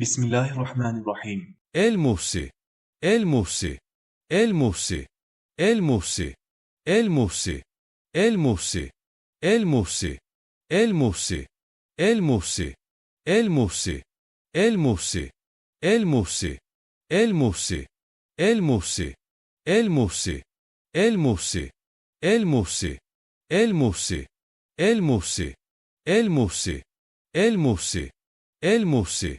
Bismillahirrahmanirrahim. El Muhsi, El Muhsi, El Muhsi, El Muhsi, El Muhsi, El Muhsi, El Muhsi, El Muhsi, El Muhsi, El Muhsi, El Muhsi, El Muhsi, El Muhsi,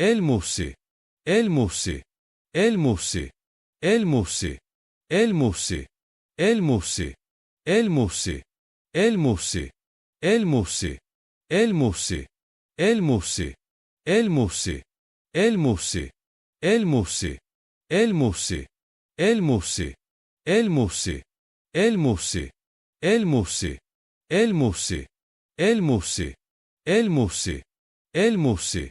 El Muhsi, El Muhsi, El Muhsi, El Muhsi, El Muhsi, El Muhsi, El Muhsi, El Muhsi, El Muhsi, El Muhsi, El Muhsi, El Muhsi,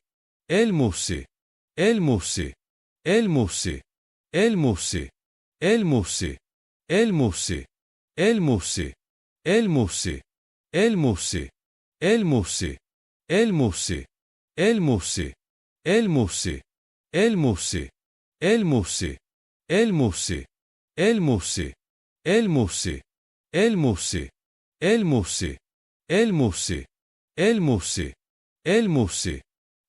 El Muhsi. El Muhsi. El Muhsi. El Muhsi. El Muhsi. El Muhsi. El Muhsi. El Muhsi. El Muhsi. El Muhsi. El Muhsi. El Muhsi.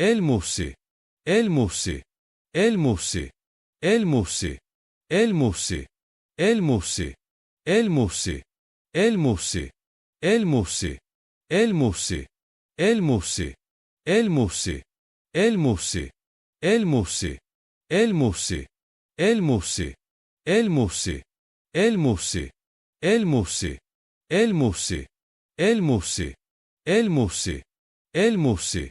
El Muhsi. El Muhsi. El Muhsi. El Muhsi. El Muhsi. El Muhsi. El Muhsi. El Muhsi. El Muhsi. El Muhsi. El Muhsi. El Muhsi.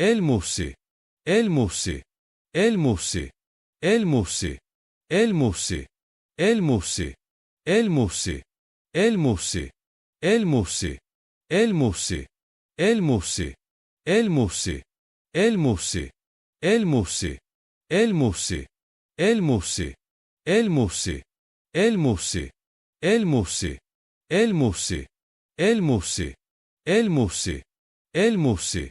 El Muhsi. El Muhsi. El Muhsi. El Muhsi. El Muhsi. El Muhsi. El Muhsi. El Muhsi. El Muhsi. El Muhsi. El Muhsi. El Muhsi.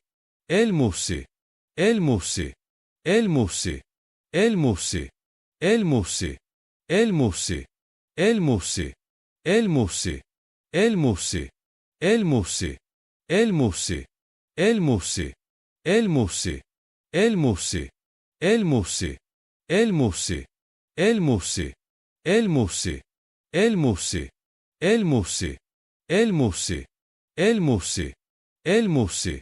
El Muhsi. El Muhsi. El Muhsi. El Muhsi. El Muhsi. El Muhsi. El Muhsi. El Muhsi. El Muhsi. El Muhsi. El Muhsi. El Muhsi.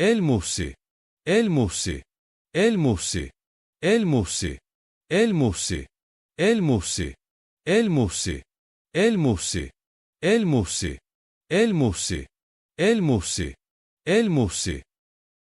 El Muhsi. El Muhsi. El Muhsi. El Muhsi. El Muhsi. El Muhsi.